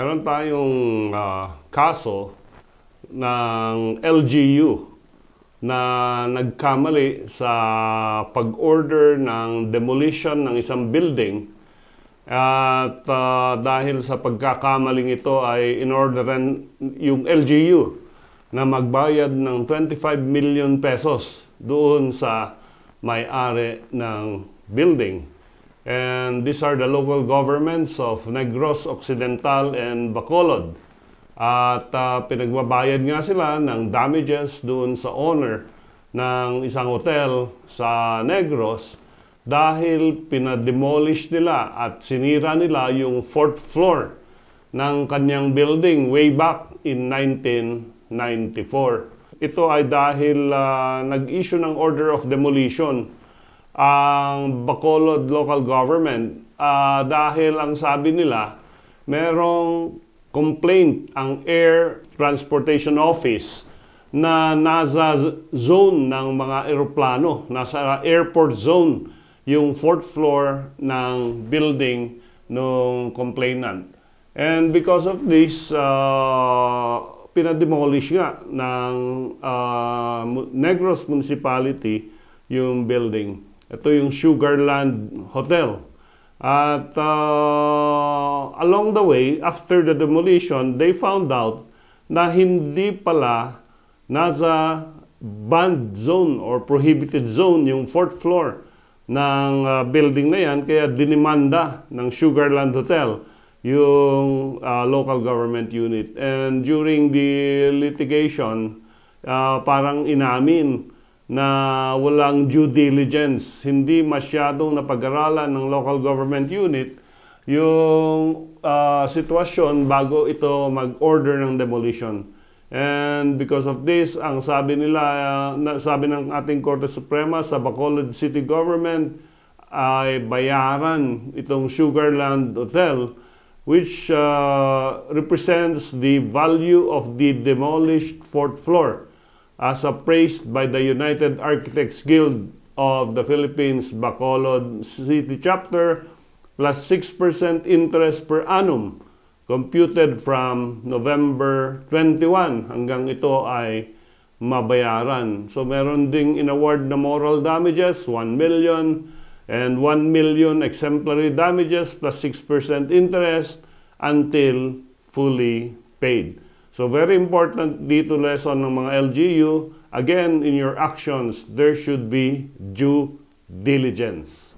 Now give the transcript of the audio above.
Meron tayong ah, kaso ng LGU na nagkamali sa pag-order ng demolition ng isang building at ah, dahil sa pagkakamaling ito ay inorderan yung LGU na magbayad ng 25 million pesos doon sa may-ari ng building. And these are the local governments of Negros Occidental and Bacolod. At ah, pinagbabayad nga sila ng damages doon sa owner ng isang hotel sa Negros dahil pinademolish nila at sinira nila yung fourth floor ng kanyang building way back in 1994. Ito ay dahil ah, nag-issue ng order of demolition ang Bacolod local government ah, dahil ang sabi nila merong complaint ang Air Transportation Office na nasa zone ng mga eroplano, nasa airport zone yung fourth floor ng building ng complainant. And because of this, uh, pinademolish nga ng uh, Negros Municipality yung building. Ito yung Sugarland Hotel. At uh, along the way, after the demolition, they found out na hindi pala nasa banned zone or prohibited zone yung fourth floor ng uh, building na yan. Kaya dinimanda ng Sugarland Hotel yung uh, local government unit. And during the litigation, uh, parang inamin na walang due diligence, hindi masyadong napag-aralan ng local government unit yung ah, sitwasyon bago ito mag-order ng demolition. And because of this, ang sabi nila, na, sabi ng ating Korte Suprema sa Bacolod City Government ay bayaran itong Sugarland Hotel which ah, represents the value of the demolished fourth floor as appraised by the United Architects Guild of the Philippines Bacolod City Chapter plus 6% interest per annum computed from November 21 hanggang ito ay mabayaran. So meron ding inaward na moral damages, 1 million and 1 million exemplary damages plus 6% interest until fully paid. So very important dito lesson ng mga LGU, again, in your actions, there should be due diligence.